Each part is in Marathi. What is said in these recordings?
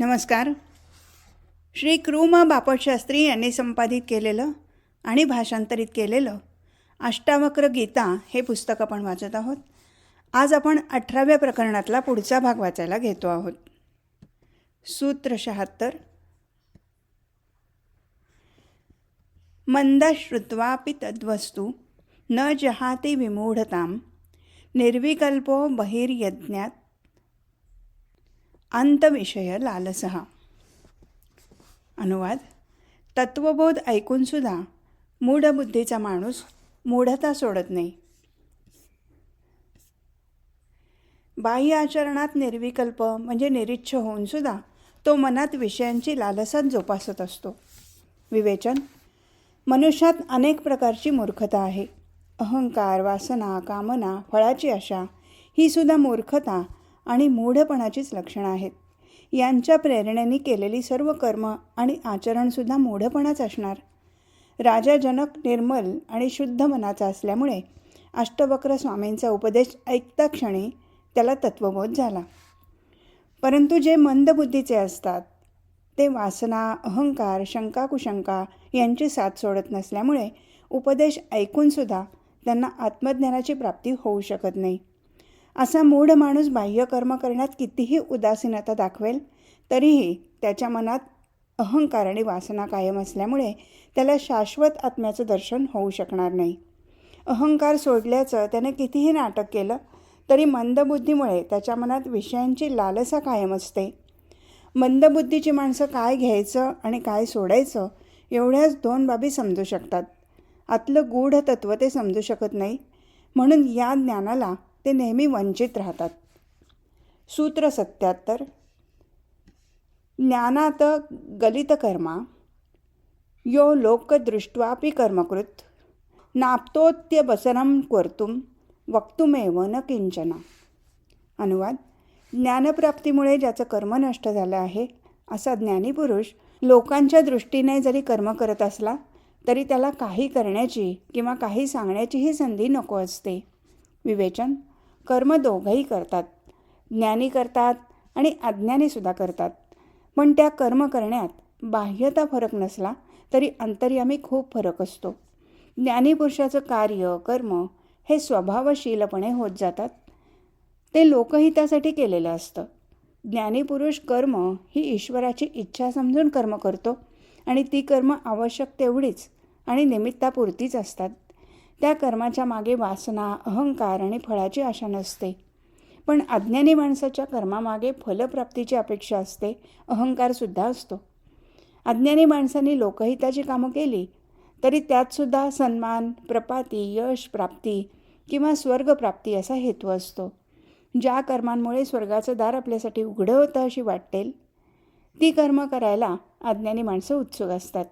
नमस्कार. श्री कृम बापटशास्त्री यांनी संपादित केलेलं आणि भाषांतरित केलेलं अष्टावक्र गीता हे पुस्तक आपण वाचत आहोत. आज आपण अठराव्या प्रकरणातला पुढचा भाग वाचायला घेतो आहोत. सूत्र शहात्तर. मंद श्रुत्वापि तद्वस्तू न जहाती विमूढताम निर्विकल्पो बहिर्यज्ञात अंतविषय लालसहा अनुवाद तत्वबोध ऐकूनसुद्धा मूढबुद्धीचा माणूस मूढता सोडत नाही. बाह्य आचरणात निर्विकल्प म्हणजे निरीच्छ होऊनसुद्धा तो मनात विषयांची लालसाच जोपासत असतो. विवेचन मनुष्यात अनेक प्रकारची मूर्खता आहे. अहंकार वासना कामना फळाची आशा ही सुद्धा मूर्खता आणि मूढपणाचीच लक्षणं आहेत. यांच्या प्रेरणेने केलेली सर्व कर्म आणि आचरणसुद्धा मूढपणाच असणार. राजा जनक निर्मल आणि शुद्ध मनाचा असल्यामुळे अष्टवक्र स्वामींचा उपदेश ऐकता क्षणी त्याला तत्वबोध झाला. परंतु जे मंदबुद्धीचे असतात ते वासना अहंकार शंका कुशंका यांची साथ सोडत नसल्यामुळे उपदेश ऐकूनसुद्धा त्यांना आत्मज्ञानाची प्राप्ती होऊ शकत नाही. असा मूढ माणूस बाह्यकर्म करण्यात कितीही उदासीनता दाखवेल तरीही त्याच्या मनात अहंकार आणि वासना कायम असल्यामुळे त्याला शाश्वत आत्म्याचं दर्शन होऊ शकणार नाही. अहंकार सोडल्याचं त्याने कितीही नाटक केलं तरी मंदबुद्धीमुळे त्याच्या मनात विषयांची लालसा कायम असते. मंदबुद्धीची माणसं काय घ्यायचं आणि काय सोडायचं एवढ्याच दोन बाबी समजू शकतात. आतलं गूढ तत्त्व ते समजू शकत नाही. म्हणून या ज्ञानाला ते नेहमी वंचित राहतात. सूत्र सत्याहत्तर ज्ञानात गलितकर्मा यो लोकदृष्ट्वापि कर्मकृत नाप्तोत्यवसनं कर्तुं वक्तुमेव न किंचना. अनुवाद ज्ञानप्राप्तीमुळे ज्याचं कर्म नष्ट झालं आहे असा ज्ञानीपुरुष लोकांच्या दृष्टीने जरी कर्म करत असला तरी त्याला काही करण्याची किंवा काही सांगण्याचीही संधी नको असते. विवेचन कर्म दोघंही करतात. ज्ञानी करतात आणि अज्ञानीसुद्धा करतात. पण त्या कर्म करण्यात बाह्यता फरक नसला तरी अंतर्यामी खूप फरक असतो. ज्ञानीपुरुषाचं कार्य कर्म हे स्वभावशीलपणे होत जातात. ते लोकहितासाठी केलेलं असतं. ज्ञानीपुरुष कर्म ही ईश्वराची इच्छा समजून कर्म करतो आणि ती कर्म आवश्यक तेवढीच आणि निमित्तापुरतीच असतात. त्या कर्माच्या मागे वासना अहंकार आणि फळाची आशा नसते. पण अज्ञानी माणसाच्या कर्मामागे फलप्राप्तीची अपेक्षा असते अहंकारसुद्धा असतो. अज्ञानी माणसांनी लोकहिताची कामं केली तरी त्यातसुद्धा सन्मान प्रपाती यश प्राप्ती किंवा स्वर्गप्राप्ती असा हेतू असतो. ज्या कर्मांमुळे स्वर्गाचं दार आपल्यासाठी उघडं होतं अशी वाटेल ती कर्म करायला अज्ञानी माणसं उत्सुक असतात.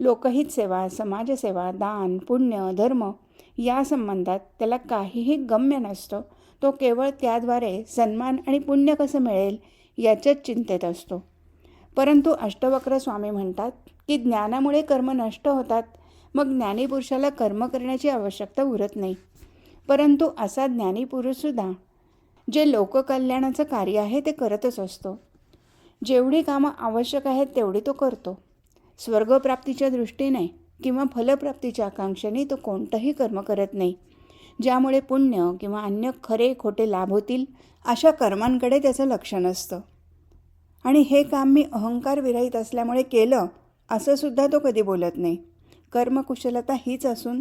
लोकहित सेवा समाजसेवा दान पुण्य धर्म या संबंधात त्याला काहीही गम्य नसतं. तो केवळ त्याद्वारे सन्मान आणि पुण्य कसं मिळेल याच्याच चिंतेत असतो. परंतु अष्टवक्र स्वामी म्हणतात की ज्ञानामुळे कर्म नष्ट होतात मग ज्ञानीपुरुषाला कर्म करण्याची आवश्यकता उरत नाही. परंतु असा ज्ञानीपुरुषसुद्धा जे लोककल्याणाचं कार्य आहे ते करतच असतो. जेवढी कामं आवश्यक आहेत तेवढी तो करतो. स्वर्गप्राप्तीच्या दृष्टीने किंवा फलप्राप्तीच्या आकांक्षेने तो कोणतंही कर्म करत नाही. ज्यामुळे पुण्य किंवा अन्य खरे खोटे लाभ होतील अशा कर्मांकडे त्याचं लक्ष नसतं. आणि हे काम मी अहंकार विरहित असल्यामुळे केलं असं सुद्धा तो कधी बोलत नाही. कर्मकुशलता हीच असून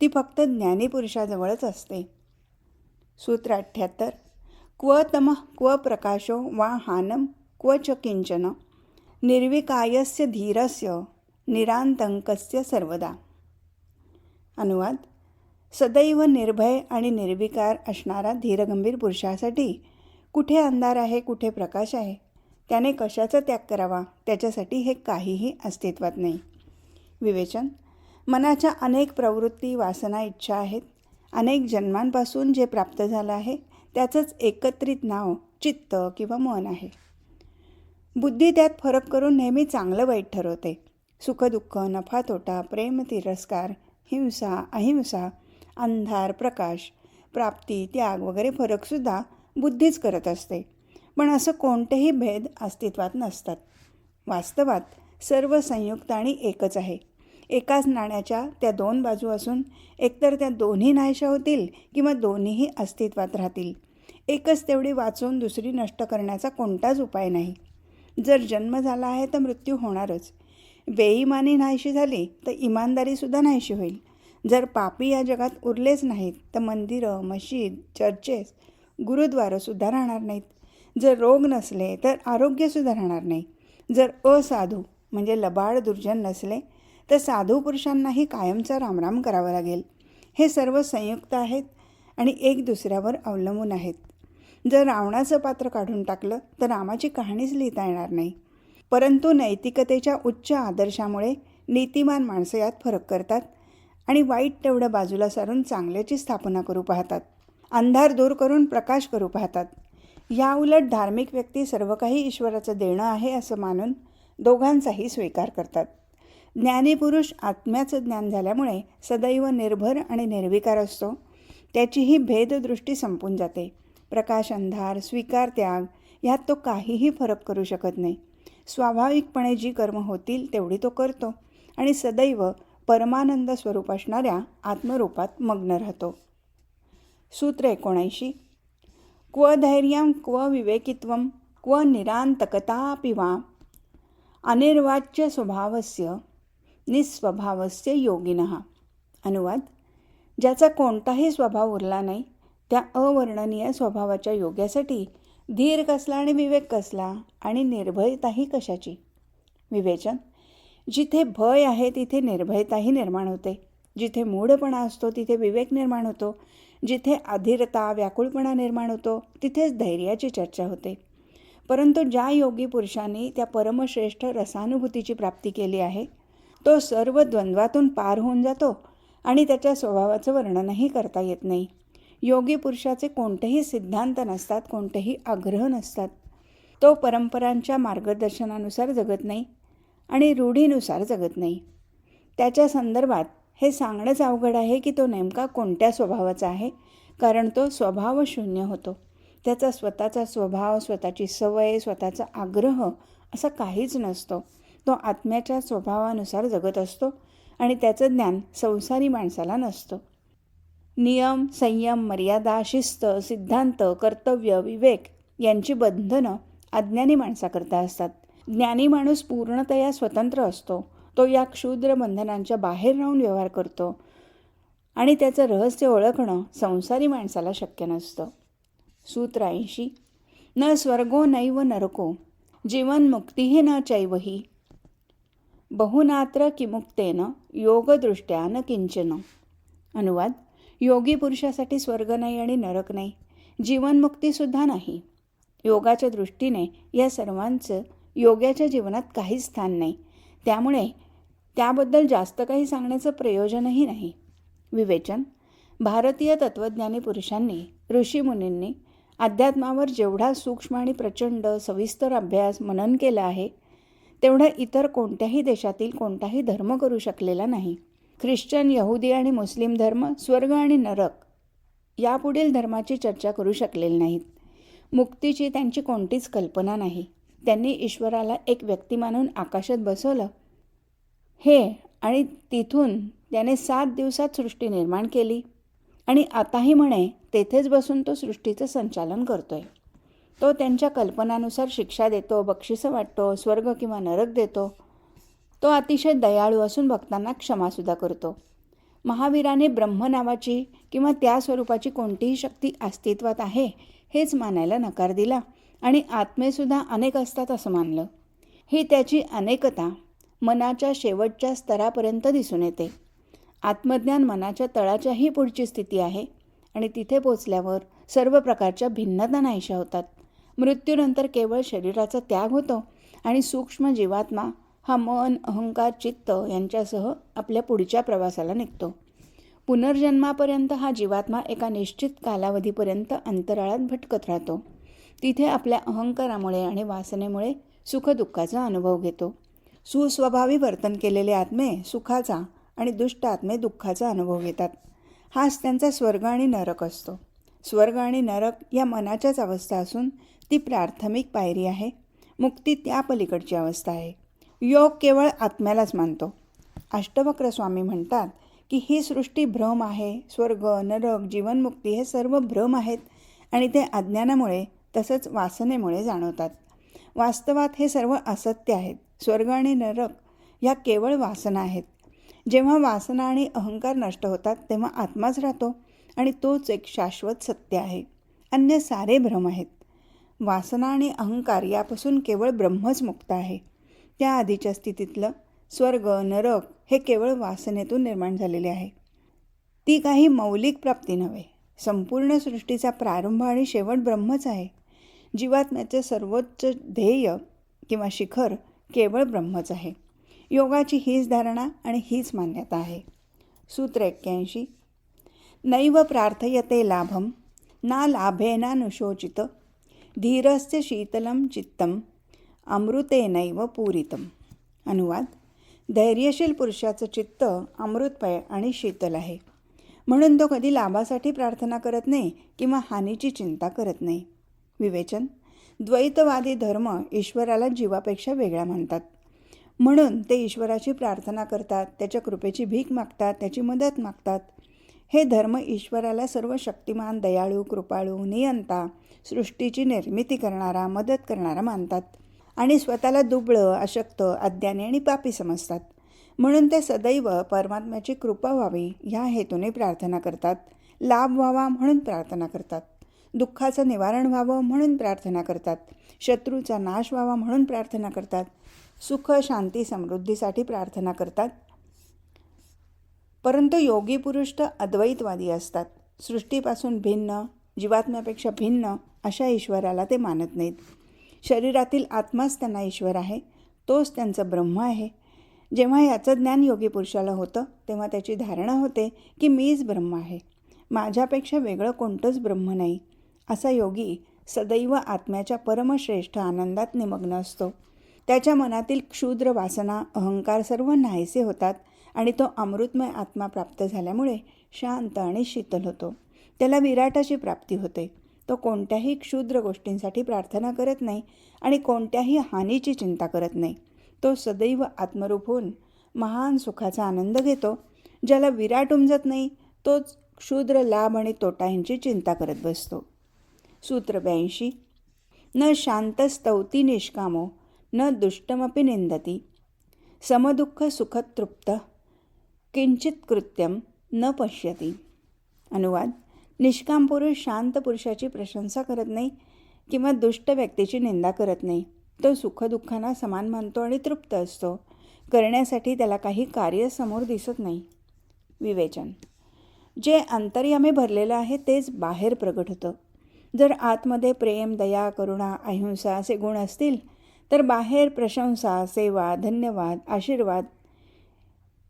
ती फक्त ज्ञानीपुरुषाजवळच असते. सूत्र अठ्ठ्याहत्तर क्व तम क्व प्रकाशो वा हानम क्व च किंचन. निर्विकायस्य धीरस्य निरांतंकस्य सर्वदा। अनुवाद सदैव निर्भय आणि निर्विकार असणारा धीरगंभीर पुरुषासाठी कुठे अंधार आहे कुठे प्रकाश आहे त्याने कशाचा त्याग करावा त्याच्यासाठी हे काहीही अस्तित्वात नाही. विवेचन मनाच्या अनेक प्रवृत्ती वासना इच्छा आहेत. अनेक जन्मांपासून जे प्राप्त झालं आहे त्याचंच एकत्रित नाव चित्त किंवा मन आहे. बुद्धी त्यात फरक करून नेहमी चांगलं वाईट ठरवते. सुखदुःख नफा तोटा प्रेम तिरस्कार हिंसा अहिंसा अंधार प्रकाश प्राप्ती त्याग वगैरे फरकसुद्धा बुद्धीच करत असते. पण असं कोणतेही भेद अस्तित्वात नसतात. वास्तवात सर्व संयुक्त आणि एकच आहे. एकाच नाण्याच्या त्या दोन बाजू असून एकतर त्या दोन्ही नाहीशा होतील किंवा दोन्हीही अस्तित्वात राहतील. एकच तेवढी वाचून दुसरी नष्ट करण्याचा कोणताच उपाय नाही. जर जन्म झाला आहे तर मृत्यू होणारच. बेईमानी नाहीशी झाली तर इमानदारीसुद्धा नाहीशी होईल. जर पापी या जगात उरलेच नाहीत तर मंदिरं मशीद चर्चेस गुरुद्वारंसुद्धा राहणार नाहीत. जर रोग नसले तर आरोग्यसुद्धा राहणार नाही. जर असाधू म्हणजे लबाड दुर्जन नसले तर साधू पुरुषांनाही कायमचा रामराम करावा लागेल. हे सर्व संयुक्त आहेत आणि एक दुसऱ्यावर अवलंबून आहेत. जर रावणाचं पात्र काढून टाकलं तर रामाची कहाणीच लिहिता येणार नाही. परंतु नैतिकतेच्या उच्च आदर्शामुळे नीतिमान माणसं यात फरक करतात आणि वाईट तेवढं बाजूला सारून चांगल्याची स्थापना करू पाहतात. अंधार दूर करून प्रकाश करू पाहतात. याउलट धार्मिक व्यक्ती सर्व काही ईश्वराचं देणं आहे असं मानून दोघांचाही स्वीकार करतात. ज्ञानीपुरुष आत्म्याचं ज्ञान झाल्यामुळे सदैव निर्भर आणि निर्विकार असतो. त्याचीही भेददृष्टी संपून जाते. प्रकाश अंधार स्वीकार त्याग यात तो काहीही फरक करू शकत नाही. स्वाभाविकपणे जी कर्म होतील तेवढी तो करतो आणि सदैव परमानंद स्वरूप असणाऱ्या आत्मरूपात मग्न राहतो. सूत्र एकोणऐंशी. क्व धैर्यं क्व विवेकित्वं क्व निरांतकतापि वा अनिर्वाच्य स्वभावस्य निस्वभावस्य योगिनः. अनुवाद. ज्याचा कोणताही स्वभाव उरला नाही त्या अवर्णनीय स्वभावाच्या योग्यासाठी धीर कसला आणि विवेक कसला आणि निर्भयताही कशाची? विवेचन. जिथे भय आहे तिथे निर्भयताही निर्माण होते. जिथे मूढपणा असतो तिथे विवेक निर्माण होतो. जिथे अधीरता व्याकुळपणा निर्माण होतो तिथेच धैर्याची चर्चा होते. परंतु ज्या योगी पुरुषांनी त्या परमश्रेष्ठ रसानुभूतीची प्राप्ती केली आहे तो सर्व द्वंद्वातून पार होऊन जातो आणि त्याच्या स्वभावाचं वर्णनही करता येत नाही. योगी पुरुषाचे कोणतेही सिद्धांत नसतात कोणतेही आग्रह नसतात. तो परंपरांच्या मार्गदर्शनानुसार जगत नाही आणि रूढीनुसार जगत नाही. त्याच्या संदर्भात हे सांगणंच अवघड आहे की तो नेमका कोणत्या स्वभावाचा आहे कारण तो स्वभाव शून्य होतो. त्याचा स्वतःचा स्वभाव स्वतःची सवय स्वतःचा आग्रह असा काहीच नसतो. तो आत्म्याच्या स्वभावानुसार जगत असतो आणि त्याचं ज्ञान संसारी माणसाला नसतं. नियम संयम मर्यादा शिस्त सिद्धांत कर्तव्य विवेक यांची बंधनं अज्ञानी माणसाकरता असतात. ज्ञानी माणूस पूर्णतया स्वतंत्र असतो. तो या क्षुद्र बंधनांच्या बाहेर राहून व्यवहार करतो आणि त्याचं रहस्य ओळखणं संसारी माणसाला शक्य नसतं. सूत्र ऐंशी. न स्वर्गो नैव नरको. जीवनमुक्तीही न चैवही. बहुनात्र किमुक्तेन योगदृष्ट्या न किंचन. अनुवाद. योगी पुरुषासाठी स्वर्ग नाही आणि नरक नाही जीवनमुक्तीसुद्धा नाही. योगाच्या दृष्टीने या सर्वांचं योग्याच्या जीवनात काहीच स्थान नाही. त्यामुळे त्याबद्दल जास्त काही सांगण्याचं प्रयोजनही नाही. विवेचन. भारतीय तत्त्वज्ञानी पुरुषांनी ऋषीमुनींनी अध्यात्मावर जेवढा सूक्ष्म आणि प्रचंड सविस्तर अभ्यास मनन केला आहे तेवढं इतर कोणत्याही देशातील कोणताही धर्म करू शकलेला नाही. ख्रिश्चन यहुदी आणि मुस्लिम धर्म स्वर्ग आणि नरक यापुढील धर्माची चर्चा करू शकलेले नाहीत. मुक्तीची त्यांची कोणतीच कल्पना नाही. त्यांनी ईश्वराला एक व्यक्ती मानून आकाशात बसवलं. हे आणि तिथून त्याने सात दिवसात सृष्टी निर्माण केली. आणि आताही म्हणे तेथेच बसून तो सृष्टीचं संचालन करतोय. तो त्यांच्या कल्पनानुसार शिक्षा देतो बक्षिसं वाटतो स्वर्ग किंवा नरक देतो. तो अतिशय दयाळू असून भक्तांना क्षमासुद्धा करतो. महावीराने ब्रह्म नावाची किंवा त्या स्वरूपाची कोणतीही शक्ती अस्तित्वात आहे हेच मानायला नकार दिला आणि आत्मेसुद्धा अनेक असतात असं मानलं. ही त्याची अनेकता मनाच्या शेवटच्या स्तरापर्यंत दिसून येते. आत्मज्ञान मनाच्या तळाच्याही पुढची स्थिती आहे आणि तिथे पोचल्यावर सर्व प्रकारच्या भिन्नता नाहीशा होतात. मृत्यूनंतर केवळ शरीराचा त्याग होतो आणि सूक्ष्म जीवात्मा हा मन अहंकार चित्त यांच्यासह आपल्या पुढच्या प्रवासाला निघतो. पुनर्जन्मापर्यंत हा जीवात्मा एका निश्चित कालावधीपर्यंत अंतराळात भटकत राहतो. तिथे आपल्या अहंकारामुळे आणि वासनेमुळे सुखदुःखाचा अनुभव घेतो. सुस्वभावी वर्तन केलेले आत्मे सुखाचा आणि दुष्ट आत्मे दुःखाचा अनुभव घेतात. हाच त्यांचा स्वर्ग आणि नरक असतो. स्वर्ग आणि नरक या मनाच्याच अवस्था असून ती प्राथमिक पायरी आहे. मुक्ती त्या पलीकडची अवस्था आहे. योग केवळ आत्म्यालाच मानतो. अष्टवक्र स्वामी म्हणतात की ही सृष्टी भ्रम आहे स्वर्ग नरक जीवनमुक्ती हे सर्व भ्रम आहेत आणि ते अज्ञानामुळे तसंच वासनेमुळे जाणवतात. वास्तवात हे सर्व असत्य आहेत. स्वर्ग आणि नरक ह्या केवळ वासना आहेत. जेव्हा वासना आणि अहंकार नष्ट होतात तेव्हा आत्माच राहतो आणि तोच एक शाश्वत सत्य आहे. अन्य सारे भ्रम आहेत. वासना आणि अहंकार यापासून केवळ ब्रह्मच मुक्त आहे. त्या आधीच्या स्थितीतलं स्वर्ग नरक हे केवळ वासनेतून निर्माण झालेले आहे. ती काही मौलिक प्राप्ती नव्हे संपूर्ण सृष्टीचा प्रारंभ आणि शेवट ब्रह्मच आहे. जीवात्म्याचे सर्वोच्च ध्येय किंवा शिखर केवळ ब्रह्मच आहे. योगाची हीच धारणा आणि हीच मान्यता आहे. सूत्र एक्क्याऐंशी. नैव प्रार्थयते लाभम ना लाभेनानुशोचित धीरस्य शीतलं चित्तम अमृतेनैव पूरितम. अनुवाद धैर्यशील पुरुषाचं चित्त अमृतमय आणि शीतल आहे. म्हणून तो कधी लाभासाठी प्रार्थना करत नाही किंवा हानीची चिंता करत नाही. विवेचन द्वैतवादी धर्म ईश्वराला जीवापेक्षा वेगळा मानतात. म्हणून ते ईश्वराची प्रार्थना करतात त्याच्या कृपेची भीक मागतात त्याची मदत मागतात. हे धर्म ईश्वराला सर्व शक्तिमान दयाळू कृपाळू नियंता सृष्टीची निर्मिती करणारा मदत करणारा मानतात. आणि स्वतःला दुबळं अशक्त अज्ञानी आणि पापी समजतात. म्हणून ते सदैव परमात्म्याची कृपा व्हावी ह्या हेतूने प्रार्थना करतात. लाभ व्हावा म्हणून प्रार्थना करतात. दुःखाचं निवारण व्हावं म्हणून प्रार्थना करतात. शत्रूचा नाश व्हावा म्हणून प्रार्थना करतात. सुख शांती समृद्धीसाठी प्रार्थना करतात. परंतु योगी पुरुष तर अद्वैतवादी असतात. सृष्टीपासून भिन्न जीवात्म्यापेक्षा भिन्न अशा ईश्वराला ते मानत नाहीत. शरीरातील आत्माच त्यांना ईश्वर आहे तोच त्यांचं ब्रह्म आहे. जेव्हा याचं ज्ञान योगी पुरुषाला होतं तेव्हा त्याची धारणा होते की मीच ब्रह्म आहे. माझ्यापेक्षा वेगळं कोणतंच ब्रह्म नाही. असा योगी सदैव आत्म्याच्या परमश्रेष्ठ आनंदात निमग्न असतो. त्याच्या मनातील क्षुद्र वासना अहंकार सर्व नाहीसे होतात आणि तो अमृतमय आत्मा प्राप्त झाल्यामुळे शांत आणि शीतल होतो. त्याला विराटाची प्राप्ती होते. तो कोणत्याही क्षुद्र गोष्टींसाठी प्रार्थना करत नाही आणि कोणत्याही हानीची चिंता करत नाही. तो सदैव आत्मरूप होऊन महान सुखाचा आनंद घेतो. ज्याला विराट उमजत नाही तोच क्षुद्र लाभ आणि तोटा यांची चिंता करत बसतो. सूत्र ब्याऐंशी. न शांतस्तौती निष्कामो न दुष्टमपि निंदती. समदुःख सुखतृप्त किंचित कृत्यम न पश्यती. अनुवाद. निष्काम पुरुष शांत पुरुषाची प्रशंसा करत नाही किंवा दुष्ट व्यक्तीची निंदा करत नाही. तो सुखदुःखांना समान मानतो आणि तृप्त असतो. करण्यासाठी त्याला काही कार्य समोर दिसत नाही. विवेचन. जे अंतर्यामे भरलेलं आहे तेच बाहेर प्रगट होतं. जर आतमध्ये प्रेम दया करुणा अहिंसा असे गुण असतील तर बाहेर प्रशंसा सेवा धन्यवाद आशीर्वाद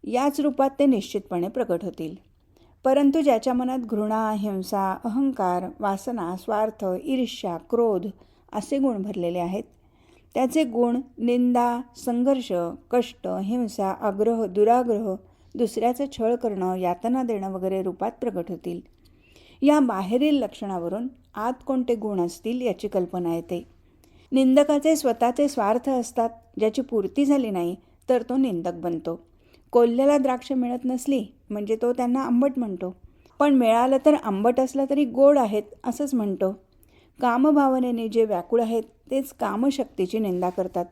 याच रूपात ते निश्चितपणे प्रकट होतील. परंतु ज्याच्या मनात घृणा हिंसा अहंकार वासना स्वार्थ ईर्ष्या क्रोध असे गुण भरलेले आहेत. त्याचे गुण निंदा संघर्ष कष्ट हिंसा आग्रह दुराग्रह दुसऱ्याचं छळ करणं यातना देणं वगैरे रूपात प्रकट होतील. या बाहेरील लक्षणावरून आत कोणते गुण असतील याची कल्पना येते. निंदकाचे स्वतःचे स्वार्थ असतात ज्याची पूर्ती झाली नाही तर तो निंदक बनतो. कोल्ह्याला द्राक्ष मिळत नसली म्हणजे तो त्यांना आंबट म्हणतो. पण मिळालं तर आंबट असलं तरी गोड आहेत असंच म्हणतो. कामभावनेने जे व्याकुळ आहेत तेच कामशक्तीची निंदा करतात.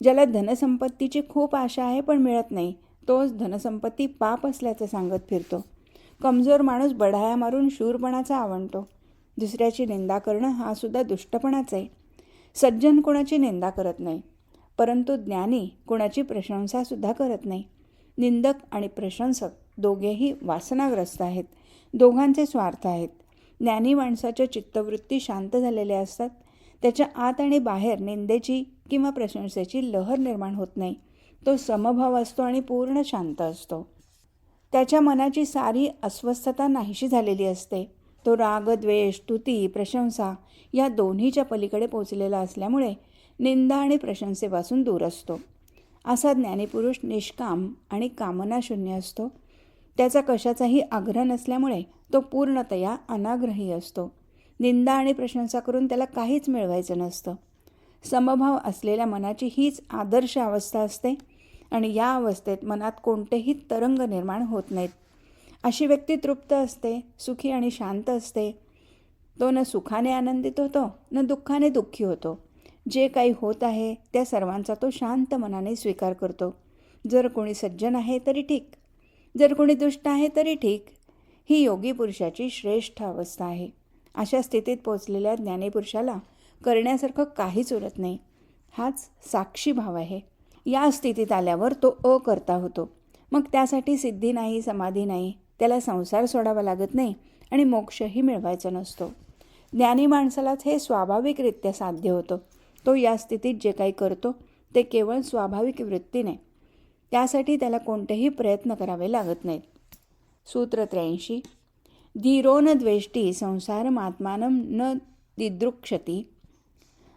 ज्याला धनसंपत्तीची खूप आशा आहे पण मिळत नाही तोच धनसंपत्ती पाप असल्याचं सांगत फिरतो. कमजोर माणूस बढाया मारून शूरपणाचा आवडतो दुसऱ्याची निंदा करणं हा सुद्धा दुष्टपणाच आहे. सज्जन कोणाची निंदा करत नाही परंतु ज्ञानी कोणाची प्रशंसासुद्धा करत नाही. निंदक आणि प्रशंसक दोघेही वासनाग्रस्त आहेत. दोघांचे स्वार्थ आहेत. ज्ञानी माणसाच्या चित्तवृत्ती शांत झालेल्या असतात. त्याच्या आत आणि बाहेर निंदेची किंवा प्रशंसेची लहर निर्माण होत नाही. तो समभाव असतो आणि पूर्ण शांत असतो. त्याच्या मनाची सारी अस्वस्थता नाहीशी झालेली असते. तो राग द्वेष स्तुती प्रशंसा या दोन्हीच्या पलीकडे पोचलेला असल्यामुळे निंदा आणि प्रशंसेपासून दूर असतो. असा ज्ञानीपुरुष निष्काम आणि कामनाशून्य असतो. त्याचा कशाचाही आग्रह नसल्यामुळे तो पूर्णतया अनाग्रही असतो. निंदा आणि प्रशंसा करून त्याला काहीच मिळवायचं नसतं. समभाव असलेल्या मनाची हीच आदर्श अवस्था असते आणि या अवस्थेत मनात कोणतेही तरंग निर्माण होत नाहीत. अशी व्यक्ती तृप्त असते सुखी आणि शांत असते. तो न सुखाने आनंदित होतो न दुःखाने दुःखी होतो. जे काही होत आहे त्या सर्वांचा तो शांत मनाने स्वीकार करतो. जर कोणी सज्जन आहे तरी ठीक. जर कोणी दुष्ट आहे तरी ठीक. ही योगी पुरुषाची श्रेष्ठ अवस्था आहे. अशा स्थितीत पोचलेल्या ज्ञानीपुरुषाला करण्यासारखं काहीच उरत नाही. हाच साक्षी भाव आहे. या स्थितीत आल्यावर तो अकर्ता होतो. मग त्यासाठी सिद्धी नाही समाधी नाही त्याला संसार सोडावा लागत नाही आणि मोक्षही मिळवायचा नसतो. ज्ञानी माणसालाच हे स्वाभाविकरित्या साध्य होतं. तो या स्थितीत जे काही करतो ते केवळ स्वाभाविक वृत्तीने. त्यासाठी त्याला कोणतेही प्रयत्न करावे लागत नाहीत. सूत्र त्र्याऐंशी. धीरो न द्वेष्टी संसारमात्मानं न दिदृक्षती.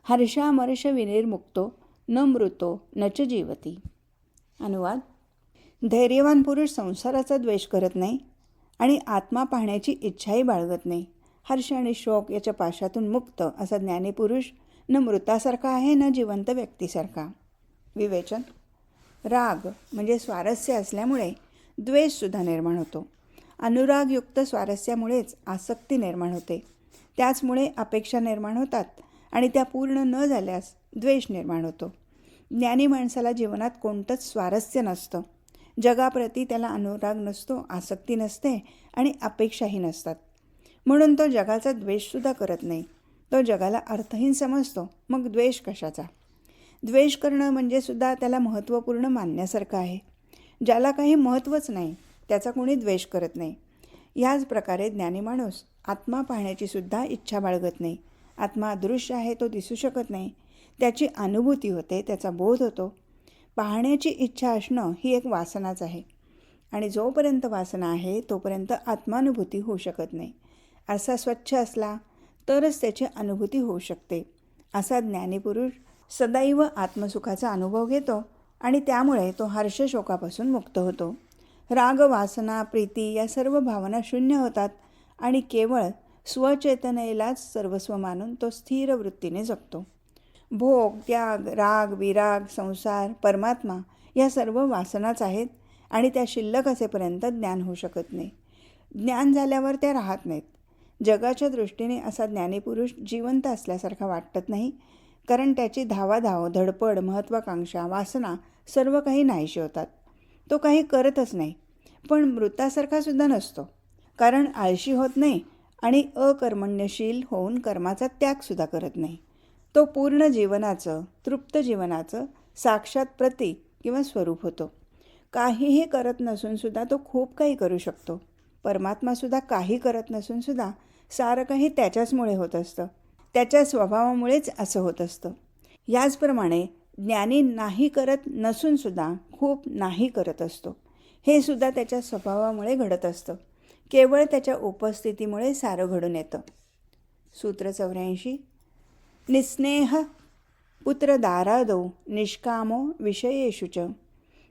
हर्षामर्ष विनिर्मुक्तो न मृतो न च जीवती. अनुवाद. धैर्यवान पुरुष संसाराचा द्वेष करत नाही आणि आत्मा पाहण्याची इच्छाही बाळगत नाही. हर्ष आणि शोक याच्या पाशातून मुक्त असा ज्ञानीपुरुष न मृतासारखा आहे न जिवंत व्यक्तीसारखा. विवेचन. राग म्हणजे स्वारस्य असल्यामुळे द्वेषसुद्धा निर्माण होतो. अनुरागयुक्त स्वारस्यामुळेच आसक्ती निर्माण होते. त्याचमुळे अपेक्षा निर्माण होतात आणि त्या पूर्ण न झाल्यास द्वेष निर्माण होतो. ज्ञानी माणसाला जीवनात कोणतंच स्वारस्य नसतं. जगाप्रती त्याला अनुराग नसतो आसक्ती नसते आणि अपेक्षाही नसतात. म्हणून तो जगाचा द्वेषसुद्धा करत नाही. तो जगाला अर्थहीन समजतो. मग द्वेष कशाचा? द्वेष करणं म्हणजे सुद्धा त्याला महत्त्वपूर्ण मानण्यासारखं आहे. ज्याला काही महत्त्वच नाही त्याचा कोणी द्वेष करत नाही. याच प्रकारे ज्ञानी माणूस आत्मा पाहण्याची सुद्धा इच्छा बाळगत नाही. आत्मा अदृश्य आहे तो दिसू शकत नाही. त्याची अनुभूती होते त्याचा बोध होतो. पाहण्याची इच्छा असणं ही एक वासनाच आहे. आणि जोपर्यंत वासना आहे तोपर्यंत आत्मानुभूती होऊ शकत नाही. असा स्वच्छ असला तरच त्याची अनुभूती होऊ शकते. असा ज्ञानीपुरुष सदैव आत्मसुखाचा अनुभव घेतो आणि त्यामुळे तो हर्षशोकापासून मुक्त होतो. राग वासना प्रीती या सर्व भावना शून्य होतात आणि केवळ स्वचेतनेलाच सर्वस्व मानून तो स्थिर वृत्तीने जगतो. भोग त्याग राग विराग संसार परमात्मा या सर्व वासनाच आहेत आणि त्या शिल्लक असेपर्यंत ज्ञान होऊ शकत नाही. ज्ञान झाल्यावर त्या राहत नाहीत. जगाच्या दृष्टीने असा ज्ञानीपुरुष जिवंत असल्यासारखा वाटत नाही कारण त्याची धावाधाव धडपड महत्त्वाकांक्षा वासना सर्व काही नाहीशी होतात. तो काही करतच नाही पण मृतासारखा सुद्धा नसतो. कारण आळशी होत नाही आणि अकर्मण्यशील होऊन कर्माचा त्यागसुद्धा करत नाही. तो पूर्ण जीवनाचं तृप्त जीवनाचं साक्षात प्रतीक किंवा स्वरूप होतो. काहीही करत नसूनसुद्धा तो खूप काही करू शकतो. परमात्मासुद्धा काही करत नसूनसुद्धा सारं काही त्याच्याचमुळे होत असतं. त्याच्या स्वभावामुळेच असं होत असतं. याचप्रमाणे ज्ञानी नाही करत नसूनसुद्धा खूप नाही करत असतो. हे सुद्धा त्याच्या स्वभावामुळे घडत असतं. केवळ त्याच्या उपस्थितीमुळे सारं घडून येतं. सूत्र चौऱ्याऐंशी. निस्नेह पुत्रदारादौ निष्कामो विषयेषु च.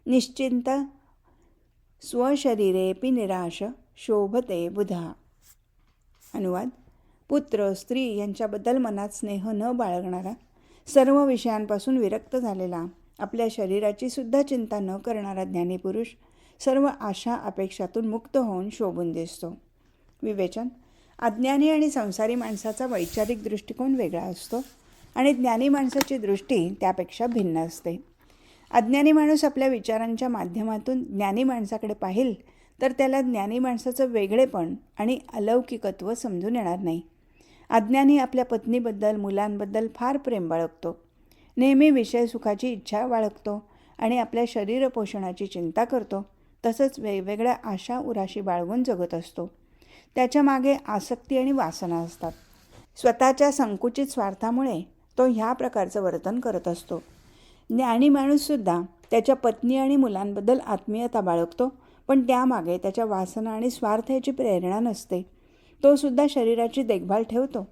निश्चिंत स्वशरीरेपी निराश शोभते बुधा। अनुवाद. पुत्र स्त्री यांच्याबद्दल मनात स्नेह न बाळगणारा सर्व विषयांपासून विरक्त झालेला आपल्या शरीराची सुद्धा चिंता न करणारा ज्ञानीपुरुष सर्व आशा अपेक्षातून मुक्त होऊन शोभून दिसतो. विवेचन. अज्ञानी आणि संसारी माणसाचा वैचारिक दृष्टिकोन वेगळा असतो आणि ज्ञानी माणसाची दृष्टी त्यापेक्षा भिन्न असते. अज्ञानी माणूस आपल्या विचारांच्या माध्यमातून ज्ञानी माणसाकडे पाहिल तर त्याला ज्ञानी माणसाचं वेगळेपण आणि अलौकिकत्व समजून येणार नाही. अज्ञानी आपल्या पत्नीबद्दल मुलांबद्दल फार प्रेम बाळगतो. नेहमी विषय सुखाची इच्छा बाळगतो आणि आपल्या शरीर पोषणाची चिंता करतो. तसंच वेगवेगळ्या आशा उराशी बाळगून जगत असतो. त्याच्यामागे आसक्ती आणि वासना असतात. स्वतःच्या संकुचित स्वार्थामुळे तो ह्या प्रकारचं वर्तन करत असतो. ज्ञानी माणूससुद्धा त्याच्या पत्नी आणि मुलांबद्दल आत्मीयता बाळगतो पण त्यामागे त्याच्या वासना आणि स्वार्थ याची प्रेरणा नसते. तो सुद्धा शरीराची देखभाल ठेवतो.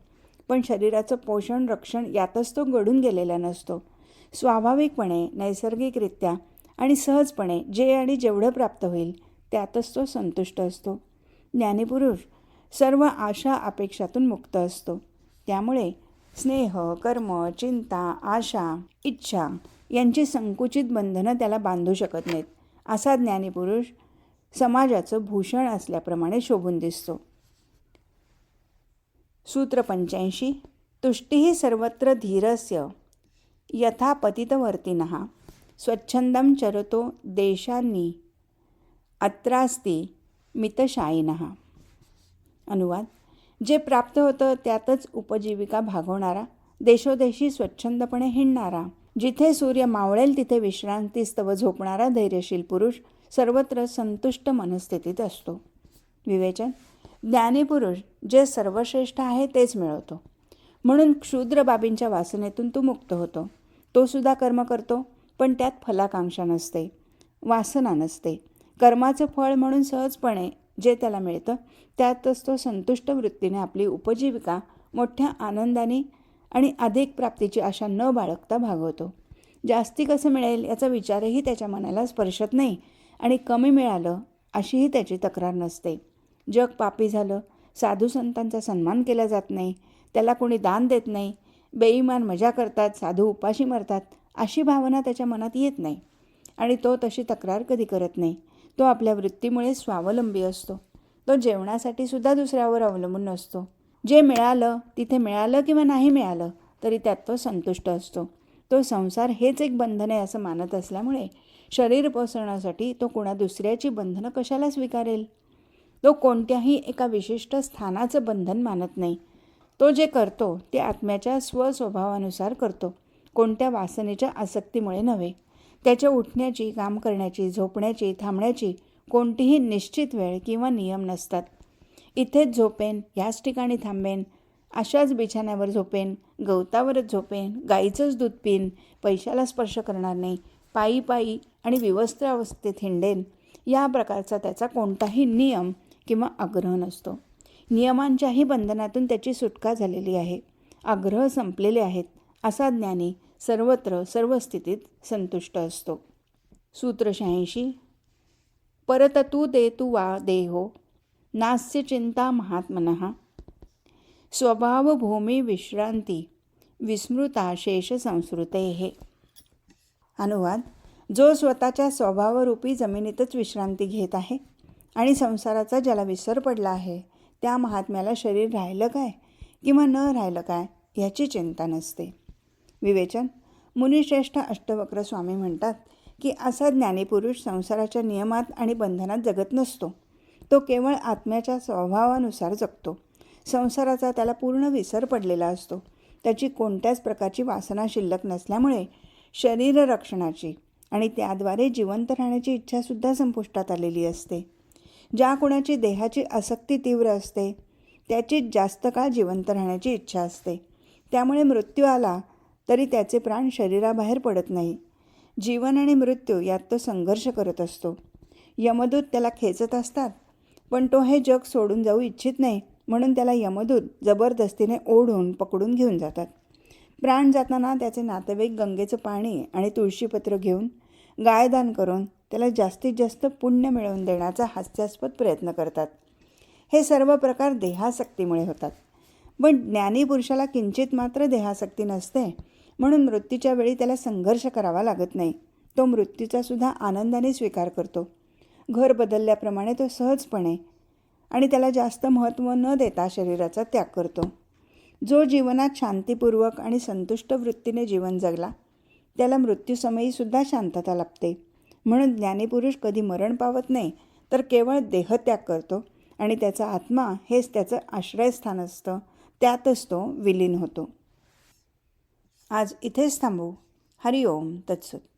पण शरीराचं पोषण रक्षण यातच तो घडून गेलेला नसतो. स्वाभाविकपणे नैसर्गिकरित्या आणि सहजपणे जे आणि जेवढं प्राप्त होईल त्यातच तो संतुष्ट असतो. ज्ञानीपुरुष सर्व आशा अपेक्षातून मुक्त असतो. त्यामुळे स्नेह कर्म चिंता आशा इच्छा यांची संकुचित बंधनं त्याला बांधू शकत नाहीत. असा ज्ञानीपुरुष समाजाचं भूषण असल्याप्रमाणे शोभून दिसतो. सूत्र पंच्याऐंशी तुष्टीही सर्वत्र धीरस्य यथा पतितवर्तिनः स्वच्छंदम चरतो देशांनी अत्रास्ती मितशायिनः. अनुवाद. जे प्राप्त होतं त्यातच उपजीविका भागवणारा देशोदेशी स्वच्छंदपणे हिंडणारा जिथे सूर्य मावळेल तिथे विश्रांतीस्तव झोपणारा धैर्यशील पुरुष सर्वत्र संतुष्ट मनस्थितीत असतो. विवेचन ज्ञानीपुरुष जे सर्वश्रेष्ठ आहे तेच मिळवतो. म्हणून क्षुद्र बाबींच्या वासनेतून तो मुक्त होतो. तो सुद्धा कर्म करतो पण त्यात फलाकांक्षा नसते वासना नसते. कर्माचं फळ म्हणून सहजपणे जे त्याला मिळतं त्यातच तो संतुष्ट वृत्तीने आपली उपजीविका मोठ्या आनंदाने आणि अधिक प्राप्तीची आशा न बाळगता भागवतो. जास्ती कसं मिळेल याचा विचारही त्याच्या मनाला स्पर्शत नाही आणि कमी मिळालं अशीही त्याची तक्रार नसते. जग पापी झालं. साधू संतांचा सन्मान केला जात नाही. त्याला कोणी दान देत नाही. बेईमान मजा करतात. साधू उपाशी मरतात. अशी भावना त्याच्या मनात येत नाही. आणि तो तशी तक्रार कधी करत नाही. तो आपल्या वृत्तीमुळे स्वावलंबी असतो. तो जेवणासाठी सुद्धा दुसऱ्यावर अवलंबून नसतो. जे मिळालं तिथे मिळालं किंवा नाही मिळालं तरी त्यात तो संतुष्ट असतो. तो संसार हेच एक बंधन आहे असं मानत असल्यामुळे शरीर पोसण्यासाठी तो कुणा दुसऱ्याची बंधनं कशाला स्वीकारेल? तो कोणत्याही एका विशिष्ट स्थानाचं बंधन मानत नाही. तो जे करतो ते आत्म्याच्या स्वस्वभावानुसार करतो कोणत्या वासनेच्या आसक्तीमुळे नव्हे. त्याच्या उठण्याची काम करण्याची झोपण्याची थांबण्याची कोणतीही निश्चित वेळ किंवा नियम नसतात. इथेच झोपेन ह्याच ठिकाणी थांबेन अशाच बिछाण्यावर झोपेन गवतावरच झोपेन गाईचंच दूध पिन पैशाला स्पर्श करणार नाही पायी पायी आणि विवस्त्र अवस्थेत हिंडेन या प्रकारचा त्याचा कोणताही नियम किंवा आग्रह नसतो. नियमांच्याही बंधनातून त्याची सुटका झालेली आहे. आग्रह संपलेले आहेत असा ज्ञानी सर्वत्र सर्व स्थितीत संतुष्ट असतो. सूत्र शहाऐंशी परततू दे तू वा देहो नास्य चिंता महात्मनः स्वभावभूमी विश्रांती विस्मृता शेष संस्कृते हे अनुवाद जो स्वतःच्या स्वभावरूपी जमिनीतच विश्रांती घेत आहे आणि संसाराचा ज्याला विसर पडला आहे त्या महात्म्याला शरीर राहिलं काय किंवा न राहिलं काय ह्याची चिंता नसते. विवेचन मुनिश्रेष्ठ अष्टवक्र स्वामी म्हणतात की असा ज्ञानीपुरुष संसाराच्या नियमात आणि बंधनात जगत नसतो. तो केवळ आत्म्याच्या स्वभावानुसार जगतो. संसाराचा त्याला पूर्ण विसर पडलेला असतो. त्याची कोणत्याच प्रकारची वासना शिल्लक नसल्यामुळे शरीर रक्षणाची आणि त्याद्वारे जिवंत राहण्याची इच्छासुद्धा संपुष्टात आलेली असते. ज्या कोणाची देहाची आसक्ती तीव्र असते त्याची जास्त काळ जिवंत राहण्याची इच्छा असते. त्यामुळे मृत्यू आला तरी त्याचे प्राण शरीराबाहेर पडत नाही. जीवन आणि मृत्यू यात तो संघर्ष करत असतो. यमदूत त्याला खेचत असतात पण तो हे जग सोडून जाऊ इच्छित नाही म्हणून त्याला यमदूत जबरदस्तीने ओढून पकडून घेऊन जातात. प्राण जाताना त्याचे नातेवाईक गंगेचं पाणी आणि तुळशीपत्र घेऊन गायदान करून त्याला जास्तीत जास्त पुण्य मिळवून देण्याचा हास्यास्पद प्रयत्न करतात. हे सर्व प्रकार देहासक्तीमुळे होतात. पण ज्ञानी पुरुषाला किंचित मात्र देहासक्ती नसते म्हणून मृत्यूच्या वेळी त्याला संघर्ष करावा लागत नाही. तो मृत्यूचा सुद्धा आनंदाने स्वीकार करतो. घर बदलल्याप्रमाणे तो सहजपणे आणि त्याला जास्त महत्त्व न देता शरीराचा त्याग करतो. जो जीवनात शांतीपूर्वक आणि संतुष्ट वृत्तीने जीवन जगला त्याला मृत्यूसमयीसुद्धा शांतता लाभते. म्हणून ज्ञानीपुरुष कधी मरण पावत नाही तर केवळ देहत्याग करतो आणि त्याचा आत्मा हेच त्याचं आश्रयस्थान असतं त्यातच तो विलीन होतो. आज इथेच थांबू. हरिओम तत्सत.